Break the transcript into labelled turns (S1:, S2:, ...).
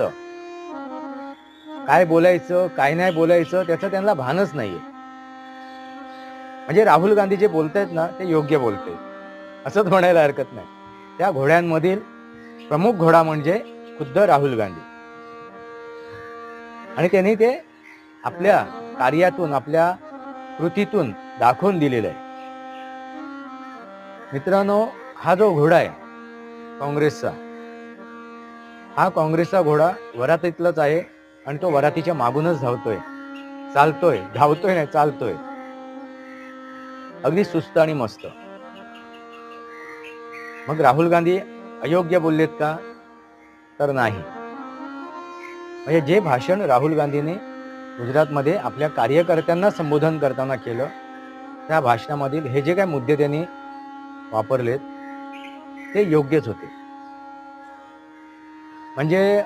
S1: मस्त काय बोलायचं काय नाही बोलायचं त्याचं त्यांना भानच नाहीये. म्हणजे राहुल गांधी जे बोलतायत ना ते योग्य बोलते असंच म्हणायला हरकत नाही. त्या घोड्यांमधील प्रमुख घोडा म्हणजे खुद्द राहुल गांधी. आणि त्यांनी ते आपल्या कार्यातून आपल्या कृतीतून दाखवून दिलेलं आहे. मित्रांनो हा जो घोडा आहे काँग्रेसचा हा काँग्रेसचा घोडा वरातीतलाच आहे आणि तो वरातीच्या मागूनच धावतोय. चालतोय धावतोय नाही चालतोय. अगदी सुस्त आणि मस्त. मग राहुल गांधी अयोग्य बोललेत का? तर नाही. म्हणजे जे भाषण राहुल गांधीने गुजरातमध्ये आपल्या कार्यकर्त्यांना संबोधन करताना केलं त्या भाषणामधील हे जे काही मुद्दे त्यांनी वापरलेत ते योग्यच होते. म्हणजे